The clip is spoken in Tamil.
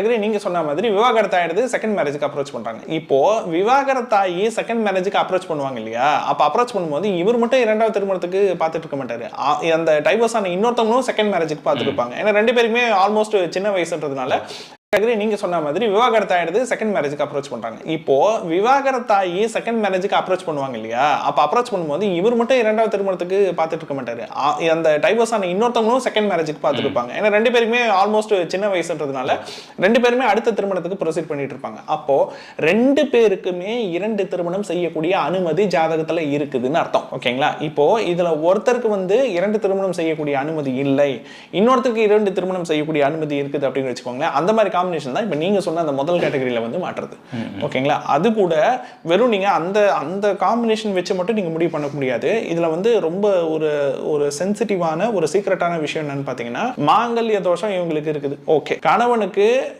agree, நீங்க சொன்ன மாதிரி விவாகரத்து ஆயிடுது செகண்ட் மேரேஜுக்கு அப்ரோச் பண்றாங்க. இப்போ விவாகரத்தாகி செகண்ட் மேரேஜுக்கு அப்ரோச் பண்ணுவாங்க இல்லையா? அப்ப அப்ரோச் பண்ணும்போது இவர் மட்டும் இரண்டாவது திருமணத்துக்கு பார்த்துட்டு இருக்க மாட்டாரு. அந்த டைவர்ஸ் ஆன இன்னொருத்தவங்களும் செகண்ட் மேரேஜுக்கு பார்த்துருப்பாங்க ஏன்னா ரெண்டு பேருமே ஆல்மோஸ்ட் சின்ன வயசுன்றதுனால agree, நீங்க சொன்ன மாதிரி விவாகரத்து ஆயிடுது செகண்ட் மேரேஜுக்கு அப்ரோச் பண்றாங்க. இப்போ விவாகரத்தாகி செகண்ட் மேரேஜுக்கு அப்ரோச் பண்ணுவாங்க இல்லையா? அப்ப அப்ரோச் பண்ணும்போது இவர் மட்டும் இரண்டாவது திருமணத்துக்கு பார்த்துட்டு இருக்க மாட்டாரு. அந்த டைவர்ஸ் ஆன இன்னொருத்தவங்களும் செகண்ட் மேரேஜுக்கு பார்த்துட்டு இருப்பாங்க. ஏன்னா ரெண்டு பேருக்குமே ஆல்மோஸ்ட் சின்ன வயசுன்றதுனால ரெண்டு பேருமே அடுத்த திருமணத்துக்கு ப்ரொசீட் பண்ணிட்டு இருப்பாங்க. அப்போ ரெண்டு பேருக்குமே இரண்டு திருமணம் செய்யக்கூடிய அனுமதி ஜாதகத்துல இருக்குதுன்னு அர்த்தம். ஓகேங்களா? இப்போ இதுல ஒருத்தருக்கு வந்து இரண்டு திருமணம் செய்யக்கூடிய அனுமதி இல்லை. இன்னொருத்தருக்கு இரண்டு திருமணம் செய்யக்கூடிய அனுமதி இருக்குது அப்படின்னு வச்சுக்கோங்களேன். அந்த மாதிரி காம்பினேஷன் தான் இப்போ நீங்க சொன்ன அந்த முதல் கேட்டகரியில வந்து மாற்றுறது. ஓகேங்களா? அது கூட வெறும் நீங்க அந்த அந்த காம்பினேஷன் வச்சு மட்டும் நீங்க முடிவு பண்ண முடியாது. இதுல வந்து ரொம்ப ஒரு ஒரு சென்சிட்டிவான ஒரு சீக்ரெட்டான விஷயம் என்னன்னு பாத்தீங்கன்னா மாங்கல்ய தோஷம் இவங்களுக்கு இருக்குது. ஓகே. கணவனுக்கு